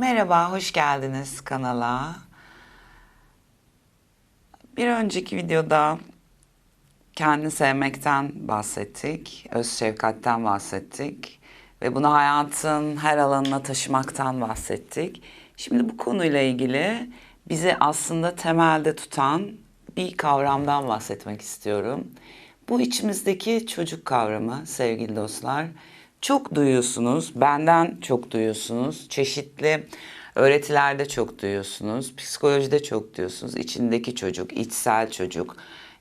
Merhaba, hoş geldiniz kanala. Bir önceki videoda kendini sevmekten bahsettik, öz şefkatten bahsettik ve bunu hayatın her alanına taşımaktan bahsettik. Şimdi bu konuyla ilgili bizi aslında temelde tutan bir kavramdan bahsetmek istiyorum. Bu içimizdeki çocuk kavramı sevgili dostlar. Çok duyuyorsunuz, benden çok duyuyorsunuz. Çeşitli öğretilerde çok duyuyorsunuz, psikolojide çok duyuyorsunuz. İçindeki çocuk, içsel çocuk,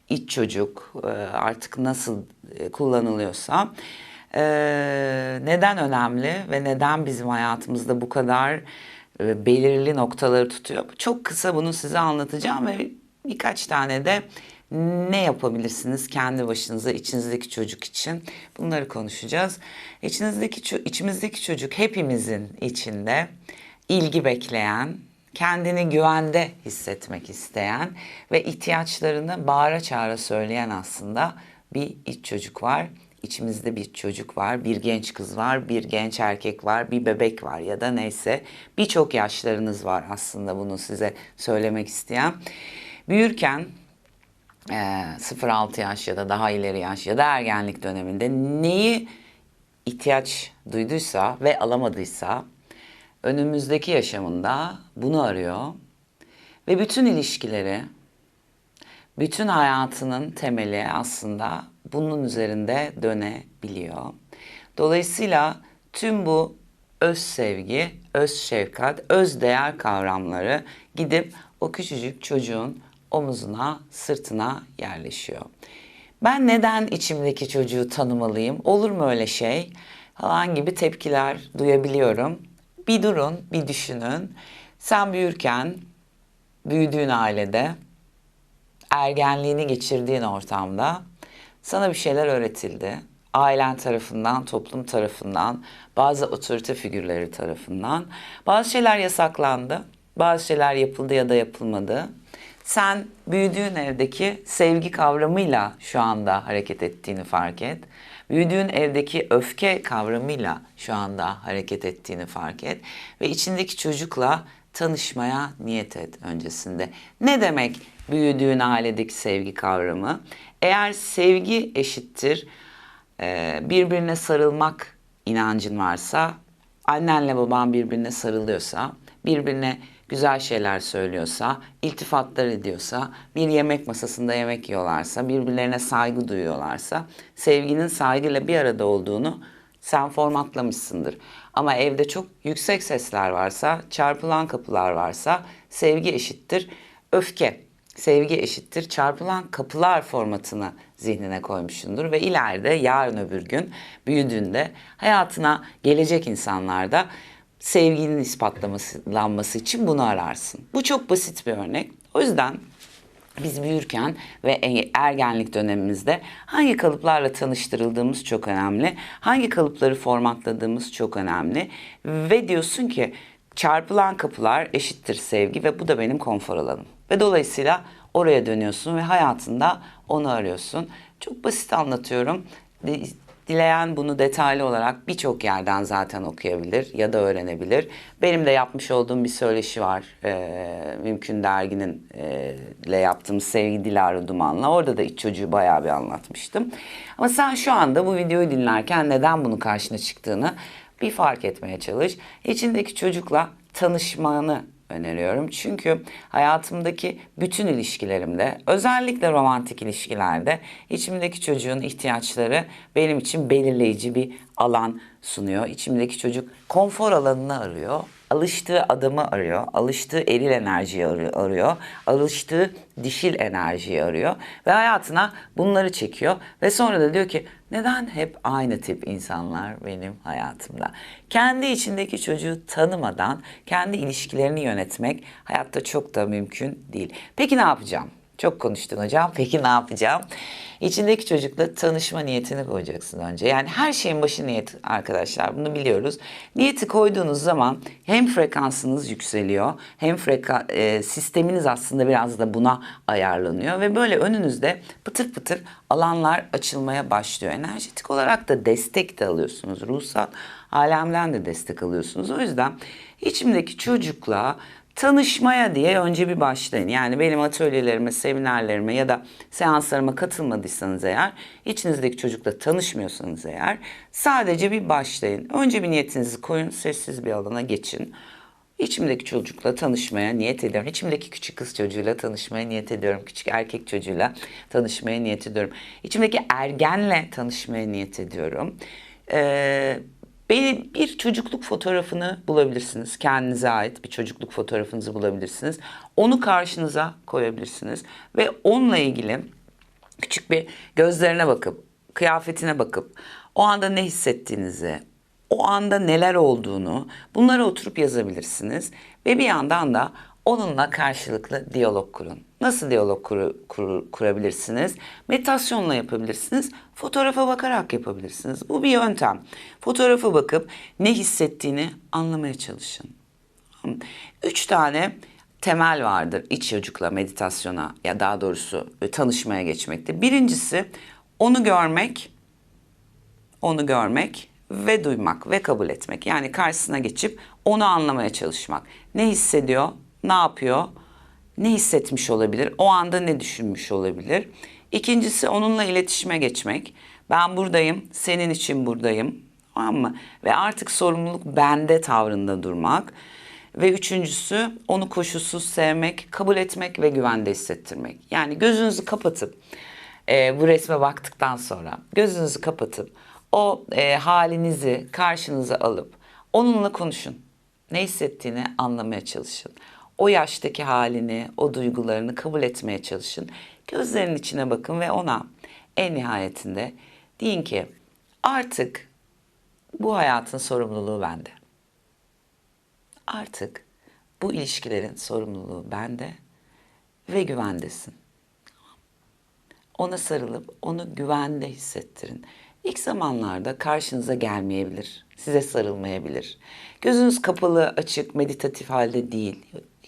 iç çocuk e, artık nasıl e, kullanılıyorsa. E, Neden önemli ve neden bizim hayatımızda bu kadar belirli noktaları tutuyor? Çok kısa bunu size anlatacağım ve birkaç tane de ne yapabilirsiniz kendi başınıza içinizdeki çocuk için bunları konuşacağız. İçinizdeki içimizdeki çocuk hepimizin içinde ilgi bekleyen, kendini güvende hissetmek isteyen ve ihtiyaçlarını bağıra çağıra söyleyen aslında bir iç çocuk var. İçimizde bir çocuk var, bir genç kız var, bir genç erkek var, bir bebek var ya da neyse birçok yaşlarınız var aslında bunu size söylemek isteyen. Büyürken e, 0-6 yaş ya da daha ileri yaş ya da ergenlik döneminde neyi ihtiyaç duyduysa ve alamadıysa önümüzdeki yaşamında bunu arıyor ve bütün ilişkileri, bütün hayatının temeli aslında bunun üzerinde dönebiliyor. Dolayısıyla tüm bu öz sevgi, öz şefkat, öz değer kavramları gidip o küçücük çocuğun omuzuna, sırtına yerleşiyor. Ben neden içimdeki çocuğu tanımalıyım? Olur mu öyle şey? Falan gibi tepkiler duyabiliyorum. Bir durun, bir düşünün. Sen büyürken, büyüdüğün ailede, ergenliğini geçirdiğin ortamda sana bir şeyler öğretildi. Ailen tarafından, toplum tarafından, bazı otorite figürleri tarafından. Bazı şeyler yasaklandı, bazı şeyler yapıldı ya da yapılmadı. Sen büyüdüğün evdeki sevgi kavramıyla şu anda hareket ettiğini fark et. Büyüdüğün evdeki öfke kavramıyla şu anda hareket ettiğini fark et. Ve içindeki çocukla tanışmaya niyet et öncesinde. Ne demek büyüdüğün ailedeki sevgi kavramı? Eğer sevgi eşittir e, birbirine sarılmak inancın varsa, annenle baban birbirine sarılıyorsa, birbirine güzel şeyler söylüyorsa, iltifatlar ediyorsa, bir yemek masasında yemek yiyorlarsa, birbirlerine saygı duyuyorlarsa, sevginin saygıyla bir arada olduğunu sen formatlamışsındır. Ama evde çok yüksek sesler varsa, çarpılan kapılar varsa sevgi eşittir öfke. Sevgi eşittir çarpılan kapılar formatını zihnine koymuşsundur ve ileride yarın öbür gün büyüdüğünde hayatına gelecek insanlarda sevginin ispatlanması için bunu ararsın. Bu çok basit bir örnek. O yüzden biz büyürken ve e, ergenlik dönemimizde hangi kalıplarla tanıştırıldığımız çok önemli. Hangi kalıpları formatladığımız çok önemli. Ve diyorsun ki çarpılan kapılar eşittir sevgi ve bu da benim konfor alanım. Ve dolayısıyla oraya dönüyorsun ve hayatında onu arıyorsun. Çok basit anlatıyorum. Dileyen bunu detaylı olarak birçok yerden zaten okuyabilir ya da öğrenebilir. Benim de yapmış olduğum bir söyleşi var. Ee, Mümkün Dergi'nin e, ile yaptığım Sevgi Dilara Duman'la. Orada da iç çocuğu bayağı bir anlatmıştım. Ama sen şu anda bu videoyu dinlerken neden bunun karşına çıktığını bir fark etmeye çalış. İçindeki çocukla tanışmanı öneriyorum. Çünkü hayatımdaki bütün ilişkilerimde, özellikle romantik ilişkilerde içimdeki çocuğun ihtiyaçları benim için belirleyici bir alan sunuyor. İçimdeki çocuk konfor alanını arıyor. Alıştığı adamı arıyor, alıştığı eril enerjiyi arıyor, alıştığı dişil enerjiyi arıyor ve hayatına bunları çekiyor ve sonra da diyor ki neden hep aynı tip insanlar benim hayatımda? Kendi içindeki çocuğu tanımadan kendi ilişkilerini yönetmek hayatta çok da mümkün değil. Peki ne yapacağım? Çok konuştun hocam. Peki ne yapacağım? İçindeki çocukla tanışma niyetini koyacaksın önce. Yani her şeyin başı niyet arkadaşlar. Bunu biliyoruz. Niyeti koyduğunuz zaman hem frekansınız yükseliyor hem freka e, sisteminiz aslında biraz da buna ayarlanıyor ve böyle önünüzde pıtır pıtır alanlar açılmaya başlıyor. Enerjetik olarak da destek de alıyorsunuz. Ruhsal alemden de destek alıyorsunuz. O yüzden içimdeki çocukla tanışmaya diye önce bir başlayın. Yani benim atölyelerime, seminerlerime ya da seanslarıma katılmadıysanız eğer, içinizdeki çocukla tanışmıyorsanız eğer sadece bir başlayın. Önce bir niyetinizi koyun, sessiz bir alana geçin. İçimdeki çocukla tanışmaya niyet ediyorum. İçimdeki küçük kız çocuğuyla tanışmaya niyet ediyorum. Küçük erkek çocuğuyla tanışmaya niyet ediyorum. İçimdeki ergenle tanışmaya niyet ediyorum. Ee, bir çocukluk fotoğrafını bulabilirsiniz. Kendinize ait bir çocukluk fotoğrafınızı bulabilirsiniz. Onu karşınıza koyabilirsiniz. Ve onunla ilgili küçük bir gözlerine bakıp, kıyafetine bakıp, o anda ne hissettiğinizi, o anda neler olduğunu bunları oturup yazabilirsiniz. Ve bir yandan da onunla karşılıklı diyalog kurun. Nasıl diyalog kuru- kuru- kurabilirsiniz? Meditasyonla yapabilirsiniz. Fotoğrafa bakarak yapabilirsiniz. Bu bir yöntem. Fotoğrafa bakıp ne hissettiğini anlamaya çalışın. Üç tane temel vardır iç çocukla meditasyona ya daha doğrusu e, tanışmaya geçmekte. Birincisi onu görmek, onu görmek ve duymak ve kabul etmek. Yani karşısına geçip onu anlamaya çalışmak. Ne hissediyor, ne yapıyor, ne hissetmiş olabilir, o anda ne düşünmüş olabilir. İkincisi onunla iletişime geçmek. Ben buradayım, senin için buradayım. Tamam mı? Ve artık sorumluluk bende tavrında durmak. Ve üçüncüsü onu koşulsuz sevmek, kabul etmek ve güvende hissettirmek. Yani gözünüzü kapatıp e, bu resme baktıktan sonra gözünüzü kapatıp o e, halinizi karşınıza alıp onunla konuşun. Ne hissettiğini anlamaya çalışın. O yaştaki halini, o duygularını kabul etmeye çalışın. Gözlerinin içine bakın ve ona en nihayetinde deyin ki artık bu hayatın sorumluluğu bende. Artık bu ilişkilerin sorumluluğu bende ve güvendesin. Ona sarılıp onu güvende hissettirin. İlk zamanlarda karşınıza gelmeyebilir, size sarılmayabilir. Gözünüz kapalı, açık, meditatif halde değil.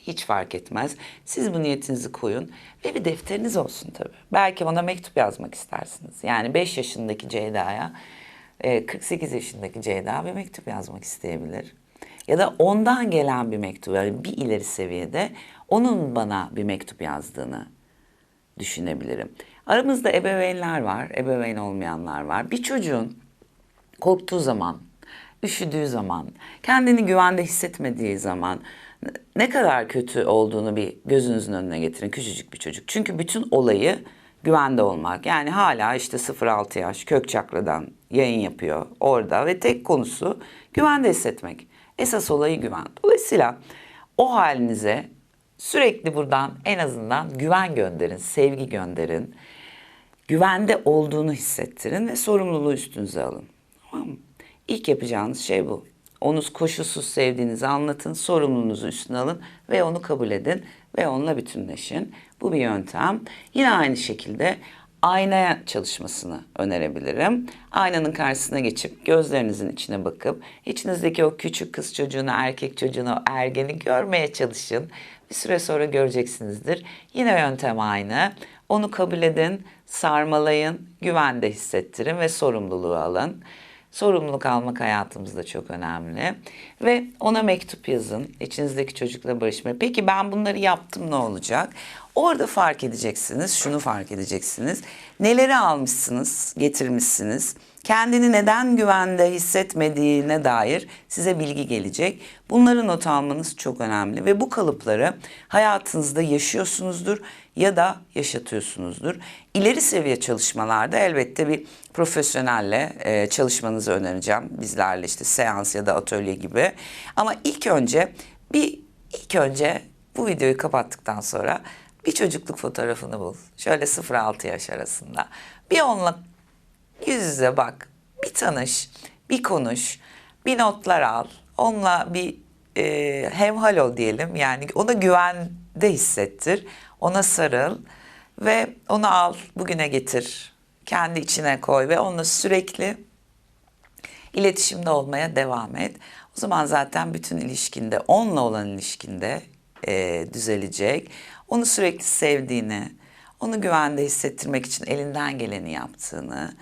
Hiç fark etmez. Siz bu niyetinizi koyun ve bir defteriniz olsun tabii. Belki ona mektup yazmak istersiniz. Yani 5 yaşındaki Ceyda'ya e, 48 yaşındaki Ceyda bir mektup yazmak isteyebilir. Ya da ondan gelen bir mektup, yani bir ileri seviyede onun bana bir mektup yazdığını düşünebilirim. Aramızda ebeveynler var, ebeveyn olmayanlar var. Bir çocuğun korktuğu zaman, üşüdüğü zaman, kendini güvende hissetmediği zaman ne kadar kötü olduğunu bir gözünüzün önüne getirin küçücük bir çocuk. Çünkü bütün olayı güvende olmak. Yani hala işte 0-6 yaş kök çakradan yayın yapıyor orada ve tek konusu güvende hissetmek. Esas olayı güven. Dolayısıyla o halinize sürekli buradan en azından güven gönderin, sevgi gönderin. Güvende olduğunu hissettirin ve sorumluluğu üstünüze alın. Tamam mı? İlk yapacağınız şey bu. Onu koşulsuz sevdiğinizi anlatın, sorumluluğunuzu üstüne alın ve onu kabul edin ve onunla bütünleşin. Bu bir yöntem. Yine aynı şekilde aynaya çalışmasını önerebilirim. Aynanın karşısına geçip gözlerinizin içine bakıp içinizdeki o küçük kız çocuğunu, erkek çocuğunu, ergeni görmeye çalışın. Bir süre sonra göreceksinizdir. Yine yöntem aynı. Onu kabul edin, sarmalayın, güvende hissettirin ve sorumluluğu alın. Sorumluluk almak hayatımızda çok önemli. Ve ona mektup yazın. İçinizdeki çocukla barışmaya. Peki ben bunları yaptım ne olacak? Orada fark edeceksiniz, şunu fark edeceksiniz. Neleri almışsınız, getirmişsiniz. Kendini neden güvende hissetmediğine dair size bilgi gelecek. Bunları not almanız çok önemli ve bu kalıpları hayatınızda yaşıyorsunuzdur ya da yaşatıyorsunuzdur. İleri seviye çalışmalarda elbette bir profesyonelle e, çalışmanızı önereceğim. Bizlerle işte seans ya da atölye gibi. Ama ilk önce bir ilk önce bu videoyu kapattıktan sonra bir çocukluk fotoğrafını bul. Şöyle 0-6 yaş arasında. Bir onunla yüz yüze bak. Bir tanış, bir konuş, bir notlar al. Onunla bir e, hemhal ol diyelim. Yani ona güvende hissettir. Ona sarıl ve onu al bugüne getir. Kendi içine koy ve onunla sürekli iletişimde olmaya devam et. O zaman zaten bütün ilişkinde, onunla olan ilişkinde e, düzelecek. Onu sürekli sevdiğini, onu güvende hissettirmek için elinden geleni yaptığını,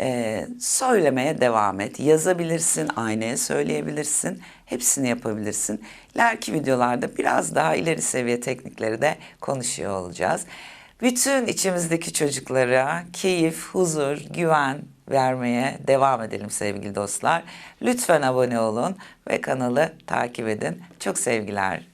Ee, söylemeye devam et. Yazabilirsin, aynaya söyleyebilirsin. Hepsini yapabilirsin. İleriki videolarda biraz daha ileri seviye teknikleri de konuşuyor olacağız. Bütün içimizdeki çocuklara keyif, huzur, güven vermeye devam edelim sevgili dostlar. Lütfen abone olun ve kanalı takip edin. Çok sevgiler